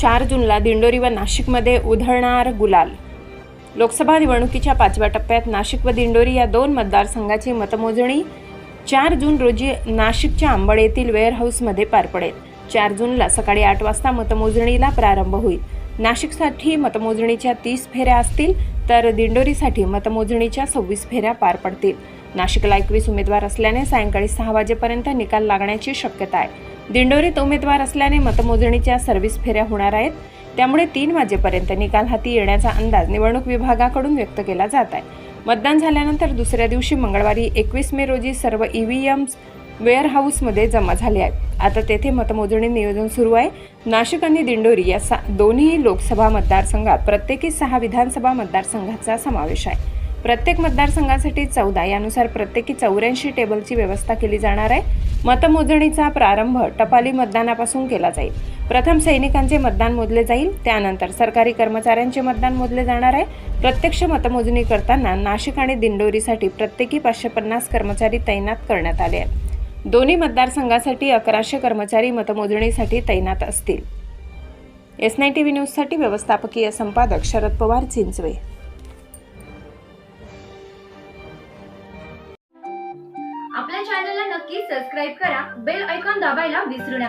चार जूनला दिंडोरी व नाशिकमध्ये उधळणार गुलाल. लोकसभा निवडणुकीच्या पाचव्या टप्प्यात नाशिक व दिंडोरी या दोन मतदारसंघाची मतमोजणी चार जून रोजी नाशिकच्या आंबड येथील वेअरहाऊसमध्ये पार पडेल. चार जूनला सकाळी आठ वाजता मतमोजणीला प्रारंभ होईल. नाशिकसाठी मतमोजणीच्या तीस फेऱ्या असतील तर दिंडोरीसाठी मतमोजणीच्या सव्वीस फेऱ्या पार पडतील. नाशिकला एकवीस उमेदवार असल्याने सायंकाळी सहा वाजेपर्यंत निकाल लागण्याची शक्यता आहे. दिंडोरीत उमेदवार असल्याने मतमोजणीच्या सर्व्हिस फेऱ्या होणार आहेत. त्यामुळे तीन वाजेपर्यंत निकाल हाती येण्याचा अंदाज निवडणूक विभागाकडून व्यक्त केला जात आहे. मतदान झाल्यानंतर दुसऱ्या दिवशी मंगळवारी एकवीस मे रोजी सर्व ईव्हीएम्स वेअर वेअरहाऊसमध्ये जमा झाले आहेत. आता तेथे मतमोजणी नियोजन सुरू आहे. नाशिक आणि दिंडोरी या सा दोन्ही लोकसभा मतदारसंघात प्रत्येकी सहा विधानसभा मतदारसंघाचा समावेश आहे. प्रत्येक मतदारसंघासाठी चौदा यानुसार प्रत्येकी चौऱ्याऐंशी टेबलची व्यवस्था केली जाणार आहे. मतमोजणीचा प्रारंभ टपाली मतदानापासून केला जाईल. प्रथम सैनिकांचे मतदान मोजले जाईल. त्यानंतर सरकारी कर्मचाऱ्यांचे मतदान मोजले जाणार आहे. प्रत्यक्ष मतमोजणी करताना नाशिक आणि दिंडोरीसाठी प्रत्येकी पाचशे पन्नास कर्मचारी तैनात करण्यात आले आहेत. दोन्ही मतदारसंघासाठी अकराशे कर्मचारी मतमोजणीसाठी तैनात असतील. एस नाईन टी व्ही न्यूजसाठी व्यवस्थापकीय संपादक शरद पवार चिंचवे. आपल्या चॅनलला नक्की सबस्क्राईब करा बेल ऐकॉन दाबायला विसरू नका.